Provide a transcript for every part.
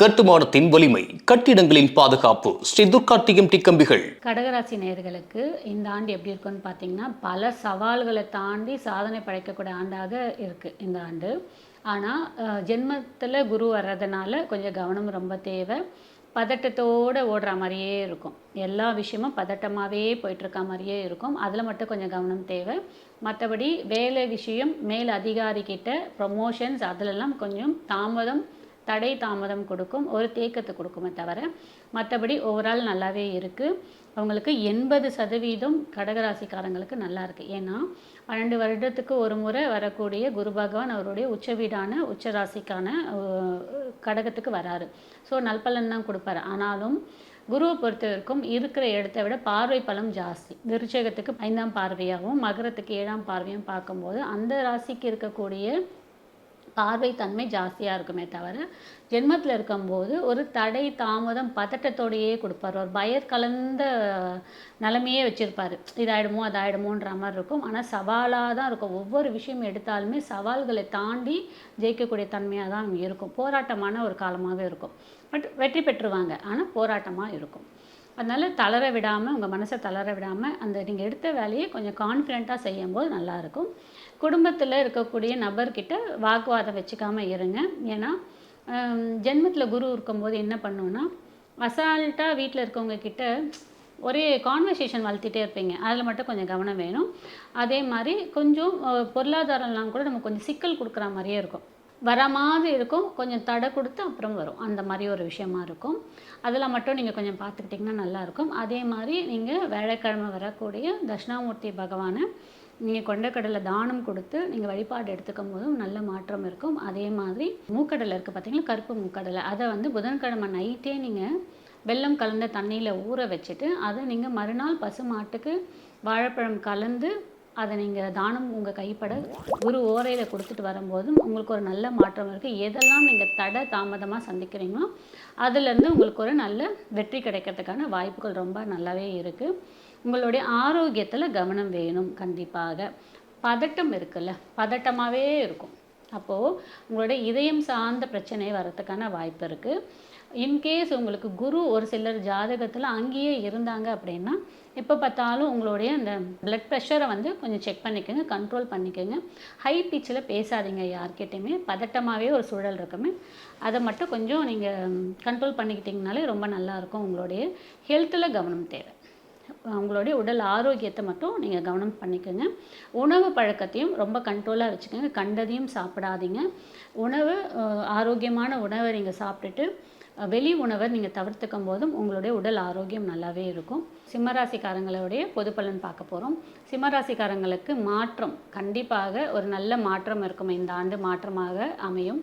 கட்டுமானத்தின் வலிமை கட்டிடங்களின் பாதுகாப்பு ஸ்ரீ துர்கா டிஎம்டி கம்பிகள் கடகராசி நேர்களுக்கு இந்த ஆண்டு எப்படி இருக்குன்னு பார்த்தீங்கன்னா பல சவால்களை தாண்டி சாதனை படைக்கக்கூடிய ஆண்டாக இருக்குது இந்த ஆண்டு. ஆனால் ஜென்மத்தில் குரு வர்றதுனால கொஞ்சம் கவனம் ரொம்ப தேவை. பதட்டத்தோடு ஓடுற மாதிரியே இருக்கும். எல்லா விஷயமும் பதட்டமாகவே போயிட்டுருக்க மாதிரியே இருக்கும். அதில் மட்டும் கொஞ்சம் கவனம் தேவை. மற்றபடி வேலை விஷயம் மேல் அதிகாரிக்கிட்ட ப்ரொமோஷன்ஸ் அதிலெல்லாம் கொஞ்சம் தாமதம் தடை தாமதம் கொடுக்கும் ஒரு தேக்கத்தை கொடுக்குமே தவிர மற்றபடி ஓவரால் நல்லாவே இருக்குது அவங்களுக்கு எண்பது சதவீதம் கடகராசிக்காரங்களுக்கு நல்லா இருக்குது ஏன்னா பன்னெண்டு வருடத்துக்கு ஒரு முறை வரக்கூடிய குரு பகவான் அவருடைய உச்ச வீடான உச்ச ராசிக்கான கடகத்துக்கு வராரு. ஸோ நல்பலன் தான் கொடுப்பாரு. ஆனாலும் குருவை பொறுத்த வரைக்கும் இருக்கிற இடத்த விட பார்வை பலம் ஜாஸ்தி. விருச்சகத்துக்கு ஐந்தாம் பார்வையாகவும் மகரத்துக்கு ஏழாம் பார்வையும் பார்க்கும்போது அந்த ராசிக்கு இருக்கக்கூடிய பார்வை தன்மை ஜாஸ்தியாக இருக்குமே தவிர ஜென்மத்தில் இருக்கும்போது ஒரு தடை தாமதம் பதட்டத்தோடையே கொடுப்பார். ஒரு பயர் கலந்த நிலைமையே வச்சுருப்பார். இதாயிடுமோ அதாயிடுமோன்ற மாதிரி இருக்கும். ஆனால் சவாலாக தான் இருக்கும். ஒவ்வொரு விஷயம் எடுத்தாலுமே சவால்களை தாண்டி ஜெயிக்கக்கூடிய தன்மையாக தான் இருக்கும். போராட்டமான ஒரு காலமாகவே இருக்கும். பட் வெற்றி பெற்றுவாங்க ஆனால் போராட்டமாக இருக்கும். அதனால் தளர விடாமல் உங்கள் மனசை தளர விடாமல் அந்த நீங்கள் எடுத்த வேலையை கொஞ்சம் கான்ஃபிடெண்ட்டாக செய்யும்போது நல்லாயிருக்கும் குடும்பத்தில் இருக்கக்கூடிய நபர்கிட்ட வாக்குவாதம் வச்சுக்காமல் இருங்க. ஏன்னா ஜென்மத்தில் குரு இருக்கும்போது என்ன பண்ணுன்னா அசால்ட்டாக வீட்டில் இருக்கவங்க கிட்ட ஒரே கான்வர்சேஷன் வளர்த்திட்டே இருப்பீங்க. அதில் மட்டும் கொஞ்சம் கவனம் வேணும். அதே மாதிரி கொஞ்சம் பொருளாதாரம்லாம் கூட நமக்கு கொஞ்சம் சிக்கல் கொடுக்குற மாதிரியே இருக்கும். வர மாதிரி இருக்கும். கொஞ்சம் தடை கொடுத்து அப்புறம் வரும். அந்த மாதிரி ஒரு விஷயமா இருக்கும். அதில் மட்டும் நீங்கள் கொஞ்சம் பார்த்துக்கிட்டிங்கன்னா நல்லாயிருக்கும் அதே மாதிரி நீங்கள் வேலைக்கிழமை வரக்கூடிய தட்சிணாமூர்த்தி பகவானை நீங்கள் கொண்டக்கடலை தானம் கொடுத்து நீங்கள் வழிபாடு எடுத்துக்கும் போதும் நல்ல மாற்றம் இருக்கும். அதே மாதிரி மூக்கடலை இருக்குது பார்த்தீங்களா? கருப்பு மூக்கடலை. அதை வந்து புதன்கிழமை நைட்டே நீங்கள் வெல்லம் கலந்த தண்ணியில் ஊற வச்சுட்டு அதை நீங்கள் மறுநாள் பசு மாட்டுக்கு வாழைப்பழம் கலந்து அதை நீங்கள் தானம் உங்கள் கைப்பட குரு ஓரையில் கொடுத்துட்டு வரும்போதும் உங்களுக்கு ஒரு நல்ல மாற்றம் இருக்குது எதெல்லாம் நீங்கள் தடை தாமதமாக சந்திக்கிறீங்களோ அதுலேருந்து உங்களுக்கு ஒரு நல்ல வெற்றி கிடைக்கிறதுக்கான வாய்ப்புகள் ரொம்ப நல்லாவே இருக்குது உங்களுடைய ஆரோக்கியத்தில் கவனம் வேணும் கண்டிப்பாக. பதட்டம் இருக்குல்ல பதட்டமாகவே இருக்கும். அப்போது உங்களுடைய இதயம் சார்ந்த பிரச்சனை வரத்துக்கான வாய்ப்பு இருக்குது இன்கேஸ் உங்களுக்கு குரு ஒரு சிலர் ஜாதகத்தில் அங்கேயே இருந்தாங்க அப்படின்னா எப்போ பார்த்தாலும் உங்களுடைய அந்த பிளட் ப்ரெஷரை வந்து கொஞ்சம் செக் பண்ணிக்கோங்க கண்ட்ரோல் பண்ணிக்கோங்க. ஹை பிச்சில் பேசாதீங்க யார்கிட்டையுமே. பதட்டமாகவே ஒரு சூழல் இருக்குமே. அதை மட்டும் கொஞ்சம் நீங்கள் கண்ட்ரோல் பண்ணிக்கிட்டிங்கனாலே ரொம்ப நல்லாயிருக்கும் உங்களுடைய ஹெல்த்தில் கவனம் தேவை. உங்களுடைய உடல் ஆரோக்கியத்தை மட்டும் நீங்கள் கவனம் பண்ணிக்கோங்க. உணவு பழக்கத்தையும் ரொம்ப கண்ட்ரோலாக வச்சுக்கோங்க. கண்டதையும் சாப்பிடாதீங்க. உணவு ஆரோக்கியமான உணவை நீங்கள் சாப்பிட்டுட்டு வெளி உணவை நீங்கள் தவிர்த்துக்கும் போதும் உங்களுடைய உடல் ஆரோக்கியம் நல்லாவே இருக்கும். சிம்மராசிக்காரங்களுடைய பொது பலன் பார்க்க போகிறோம் சிம்மராசிக்காரங்களுக்கு மாற்றம் கண்டிப்பாக ஒரு நல்ல மாற்றம் இருக்கும். இந்த ஆண்டு மாற்றமாக அமையும்.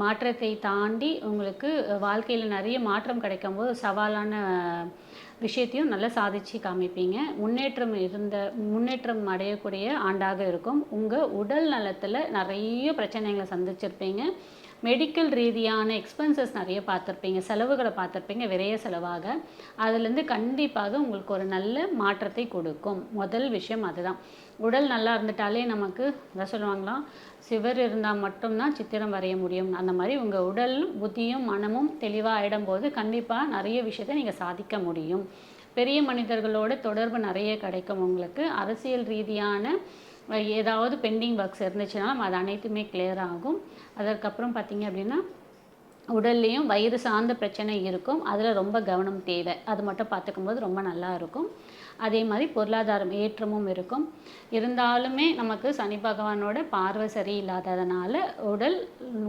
மாற்றத்தை தாண்டி உங்களுக்கு வாழ்க்கையில் நிறைய மாற்றம் கிடைக்கும் போது சவாலான விஷயத்தையும் நல்லா சாதிச்சு காமிப்பீங்க. முன்னேற்றம் இருந்த முன்னேற்றம் அடையக்கூடிய ஆண்டாக இருக்கும். உங்கள் உடல் நலத்தில் நிறைய பிரச்சனைகளை சந்திச்சிருப்பீங்க. மெடிக்கல் ரீதியான எக்ஸ்பென்சஸ் நிறைய பார்த்துருப்பீங்க செலவுகளை பார்த்துருப்பீங்க விரைய செலவாக. அதுலேருந்து கண்டிப்பாக உங்களுக்கு ஒரு நல்ல மாற்றத்தை கொடுக்கும். முதல் விஷயம் அதுதான். உடல் நல்லா இருந்துட்டாலே நமக்கு என்ன சொல்லுவாங்களாம் சிவர் இருந்தால் மட்டும்தான் சித்திரம் வரைய முடியும். அந்த மாதிரி உங்கள் உடல் புத்தியும் மனமும் தெளிவாக ஆயிடும்போது கண்டிப்பாக நிறைய விஷயத்தை நீங்கள் சாதிக்க முடியும். பெரிய மனிதர்களோட தொடர்பு நிறைய கிடைக்கும் உங்களுக்கு. அரசியல் ரீதியான ஏதாவது பெண்டிங் ஒர்க்ஸ் இருந்துச்சுனாலும் அது அனைத்துமே கிளியர் ஆகும். அதற்கப்புறம் பார்த்தீங்க அப்படின்னா உடல்லையும் வயிறு சார்ந்த பிரச்சனை இருக்கும். அதில் ரொம்ப கவனம் தேவை. அது மட்டும் பார்த்துக்கும் போது ரொம்ப நல்லா இருக்கும். அதே மாதிரி பொருளாதாரம் ஏற்றமும் இருக்கும். இருந்தாலுமே நமக்கு சனி பகவானோட பார்வை சரியில்லாததுனால உடல்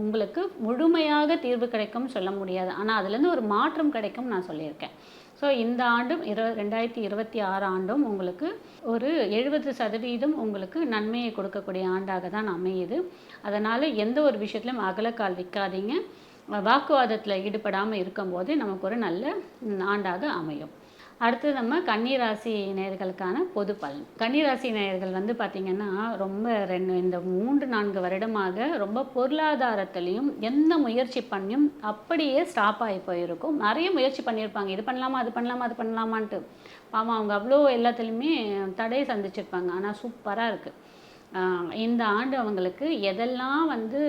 உங்களுக்கு முழுமையாக தீர்வு கிடைக்கும் சொல்ல முடியாது. ஆனால் அதுலேருந்து ஒரு மாற்றம் கிடைக்கும் நான் சொல்லியிருக்கேன். ஸோ இந்த ஆண்டும் இரு ரெண்டாயிரத்தி இருபத்தி ஆறு ஆண்டும் உங்களுக்கு ஒரு எழுபது சதவீதம் உங்களுக்கு நன்மையை கொடுக்கக்கூடிய ஆண்டாக தான் அமையுது. அதனால் எந்த ஒரு விஷயத்துலையும் அகலக்கால் வைக்காதீங்க வாக்குவாதத்தில் ஈடுபடாமல் இருக்கும்போது நமக்கு ஒரு நல்ல ஆண்டாக அமையும். அடுத்து நம்ம கன்னிராசி நேயர்களுக்கான பொது பலன். கன்னிராசி நேயர்கள் வந்து பார்த்திங்கன்னா ரொம்ப ரெண்டு இந்த மூன்று நான்கு வருடமாக ரொம்ப பொருளாதாரத்துலேயும் எந்த முயற்சி பண்ணியும் அப்படியே ஸ்டாப் ஆகி போயிருக்கும். நிறைய முயற்சி பண்ணியிருப்பாங்க. இது பண்ணலாமா அது பண்ணலாமா அது பண்ணலாமான்ட்டு. பாவம் அவங்க அவ்வளோ எல்லாத்துலேயுமே தடையை சந்திச்சிருப்பாங்க. ஆனால் சூப்பராக இருக்குது இந்த ஆண்டு அவங்களுக்கு எதெல்லாம் வந்து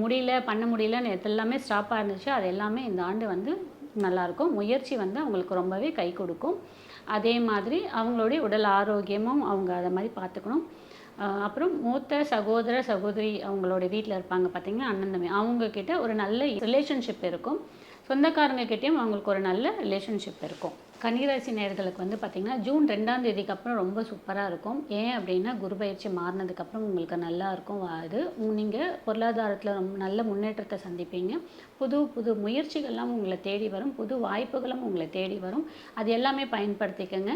முடியல பண்ண முடியலன்னு எது எல்லாமே ஸ்டாப்பாக இருந்துச்சு அது எல்லாமே இந்த ஆண்டு வந்து நல்லாயிருக்கும். முயற்சி வந்து அவங்களுக்கு ரொம்பவே கை கொடுக்கும். அதே மாதிரி அவங்களுடைய உடல் ஆரோக்கியமும் அவங்க அதை மாதிரி பார்த்துக்கணும். அப்புறம் மூத்த சகோதர சகோதரி அவங்களோட வீட்டில் இருப்பாங்க பார்த்தீங்கன்னா அண்ணன் தம்பி அவங்கக்கிட்ட ஒரு நல்ல ரிலேஷன்ஷிப் இருக்கும். சொந்தக்காரங்கக்கிட்டேயும் அவங்களுக்கு ஒரு நல்ல ரிலேஷன்ஷிப் இருக்கும். கன்னிராசி நேயர்களுக்கு வந்து பார்த்திங்கன்னா ஜூன் ரெண்டாம் தேதிக்கு அப்புறம் ரொம்ப சூப்பராக இருக்கும். ஏன் அப்படின்னா குரு பயிற்சி மாறினதுக்கப்புறம் உங்களுக்கு நல்லா இருக்கும் வா- நீங்கள் பொருளாதாரத்தில் ரொம்ப நல்ல முன்னேற்றத்தை சந்திப்பீங்க. புது புது முயற்சிகள்லாம் உங்களை தேடி வரும் புது வாய்ப்புகளும் உங்களை தேடி வரும். அது எல்லாமே பயன்படுத்திக்கங்க.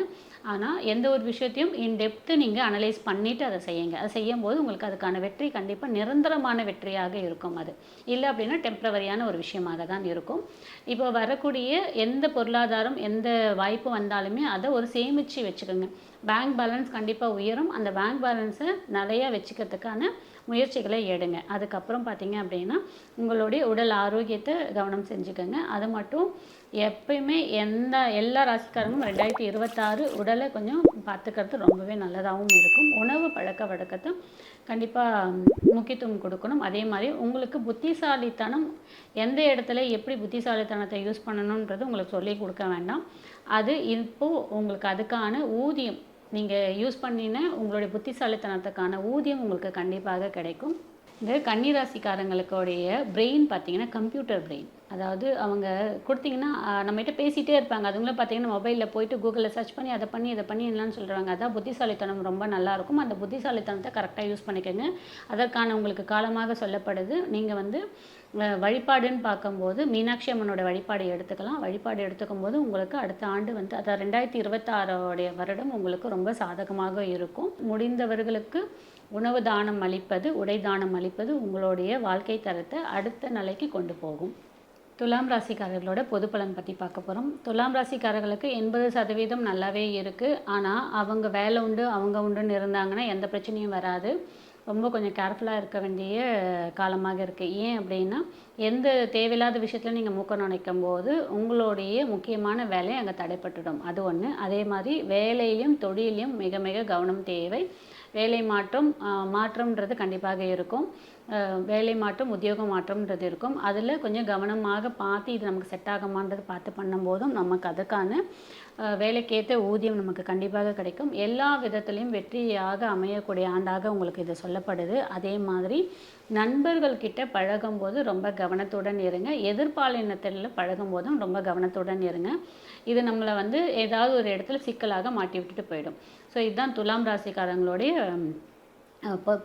ஆனால் எந்த ஒரு விஷயத்தையும் இன் டெப்த்து நீங்கள் அனலைஸ் பண்ணிவிட்டு அதை செய்யுங்க. அதை செய்யும் போது உங்களுக்கு அதுக்கான வெற்றி கண்டிப்பாக நிரந்தரமான வெற்றியாக இருக்கும் அது. இல்லை அப்படின்னா டெம்ப்ரவரியான ஒரு விஷயமாக தான் இருக்கும். இப்போ வரக்கூடிய எந்த பொருளாதாரம் எந்த வாய்ப்பு வந்தாலுமே அதை ஒரு சேமித்து வச்சுக்கோங்க. பேங்க் பேலன்ஸ் கண்டிப்பாக உயரும். அந்த பேங்க் பேலன்ஸை நிறையா வச்சுக்கிறதுக்கான முயற்சிகளை எடுங்க. அதுக்கப்புறம் பார்த்தீங்க அப்படின்னா உங்களுடைய உடல் ஆரோக்கியத்தை கவனம் செஞ்சுக்கோங்க. அது மட்டும் எப்பயுமே எந்த எல்லா ராசிக்காரங்களும் ரெண்டாயிரத்தி இருபத்தாறு உடலை கொஞ்சம் பார்த்துக்கிறது ரொம்பவே நல்லதாகவும் இருக்கும். உணவு பழக்க வழக்கத்தை கண்டிப்பாக முக்கியத்துவம் கொடுக்கணும். அதே மாதிரி உங்களுக்கு புத்திசாலித்தனம் எந்த இடத்துல எப்படி புத்திசாலித்தனத்தை யூஸ் பண்ணணுன்றது உங்களுக்கு சொல்லி கொடுக்க வேண்டாம். அது இப்போது உங்களுக்கு அதுக்கான ஊதியம் நீங்கள் யூஸ் பண்ணின உங்களுடைய புத்திசாலித்தனத்துக்கான ஊதியம் உங்களுக்கு கண்டிப்பாக கிடைக்கும். இந்த கன்னிராசிக்காரங்களுக்குடைய பிரெயின் பார்த்தீங்கன்னா கம்ப்யூட்டர் பிரெயின் அதாவது அவங்க கொடுத்தீங்கன்னா நம்மகிட்ட பேசிகிட்டே இருப்பாங்க. அதுங்களும் பார்த்தீங்கன்னா மொபைலில் போயிட்டு கூகுளில் சர்ச் பண்ணி அதை பண்ணி இதை பண்ணி என்னன்னு சொல்கிறாங்க அதான் புத்திசாலித்தனம் ரொம்ப நல்லாயிருக்கும் அந்த புத்திசாலித்தனத்தை கரெக்டாக யூஸ் பண்ணிக்கோங்க. அதற்கான உங்களுக்கு காலமாக சொல்லப்படுது. நீங்கள் வந்து வழிபாடுன்னு பார்க்கும்போது மீனாட்சி அம்மனோட வழிபாடு எடுத்துக்கலாம். வழிபாடு எடுத்துக்கும் போது உங்களுக்கு அடுத்த ஆண்டு வந்து அதாவது ரெண்டாயிரத்தி இருபத்தாறோடைய வருடம் உங்களுக்கு ரொம்ப சாதகமாக இருக்கும். முடிந்தவர்களுக்கு உணவு தானம் அளிப்பது உடை தானம் அளிப்பது உங்களுடைய வாழ்க்கை தரத்தை அடுத்த நிலைக்கு கொண்டு போகும். துலாம் ராசிக்காரர்களோட பொது பலன் பற்றி பார்க்க போகிறோம் துலாம் ராசிக்காரர்களுக்கு எண்பது சதவீதம் நல்லாவே இருக்குது ஆனால் அவங்க வேலை உண்டு அவங்க உண்டுன்னு இருந்தாங்கன்னா எந்த பிரச்சனையும் வராது. ரொம்ப கொஞ்சம் கேர்ஃபுல்லாக இருக்க வேண்டிய காலமாக இருக்குது ஏன் அப்படின்னா எந்த தேவையில்லாத விஷயத்தில் நீங்கள் மூக்க நுழைக்கும் போது உங்களுடைய முக்கியமான வேலை அங்கே தடைப்பட்டுடும். அது ஒன்று அதே மாதிரி வேலையிலையும் தொழிலையும் மிக மிக கவனம் தேவை. வேலை மாற்றம் மாற்றம்ன்றது கண்டிப்பாக இருக்கும். வேலை மாற்றம் உத்தியோக மாற்றம்ன்றது இருக்கும். அதில் கொஞ்சம் கவனமாக பார்த்து இது நமக்கு செட் ஆகுமான்றது பார்த்து பண்ணும்போதும் நமக்கு அதுக்கான வேலைக்கேற்ற ஊதியம் நமக்கு கண்டிப்பாக கிடைக்கும். எல்லா விதத்துலேயும் வெற்றியாக அமையக்கூடிய ஆண்டாக உங்களுக்கு இது சொல்லப்படுது. அதே மாதிரி நண்பர்கள்கிட்ட பழகும்போது ரொம்ப கவனத்துடன் இருங்க. எதிர்பாலினத்தில் பழகும் போதும் ரொம்ப கவனத்துடன் இருங்க. இது நம்மளை வந்து ஏதாவது ஒரு இடத்துல சிக்கலாக மாட்டி விட்டுட்டு போயிடும். ஸோ இதுதான் துலாம் ராசிக்காரங்களுடைய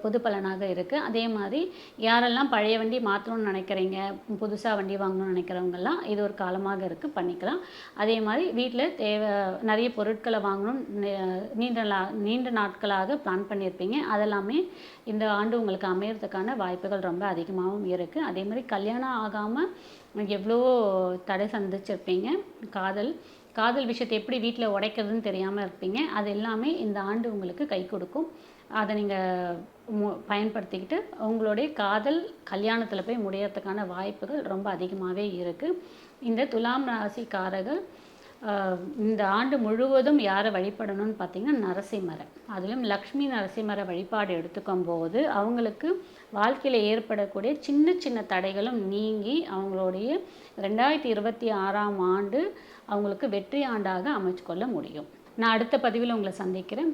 பொது பலனாக இருக்குது அதே மாதிரி யாரெல்லாம் பழைய வண்டி மாற்றணும்னு நினைக்கிறீங்க புதுசாக வண்டி வாங்கணும்னு நினைக்கிறவங்கெல்லாம் இது ஒரு காலமாக இருக்குது பண்ணிக்கலாம். அதே மாதிரி வீட்டில் தேவை நிறைய பொருட்களை வாங்கணும் நீண்ட நா- நீண்ட நாட்களாக பிளான் பண்ணியிருப்பீங்க. அதெல்லாமே இந்த ஆண்டு உங்களுக்கு அமையறதுக்கான வாய்ப்புகள் ரொம்ப அதிகமாகவும் இருக்குது அதே மாதிரி கல்யாணம் ஆகாமல் எவ்வளோ தடை சந்திச்சிருப்பீங்க. காதல் காதல் விஷயத்தை எப்படி வீட்டில் உடைக்கிறதுன்னு தெரியாமல் இருப்பீங்க. அது எல்லாமே இந்த ஆண்டு உங்களுக்கு கை கொடுக்கும். அதை நீங்கள் பயன்படுத்திக்கிட்டு உங்களுடைய காதல் கல்யாணத்தில் போய் முடியறதுக்கான வாய்ப்புகள் ரொம்ப அதிகமாகவே இருக்குது இந்த துலாம் ராசிக்காரர்கள் இந்த ஆண்டு முழுவதும் யாரை வழிபடணும்னு பார்த்தீங்கன்னா நரசிம்மரை. அதிலும் லக்ஷ்மி நரசிம்மரை வழிபாடு எடுத்துக்கும் போது அவங்களுக்கு வாழ்க்கையில் ஏற்படக்கூடிய சின்ன சின்ன தடைகளும் நீங்கி அவங்களுடைய ரெண்டாயிரத்தி இருபத்தி ஆறாம் ஆண்டு அவங்களுக்கு வெற்றி ஆண்டாக அமைச்சு கொள்ள முடியும். நான் அடுத்த பதிவில் உங்களை சந்திக்கிறேன்.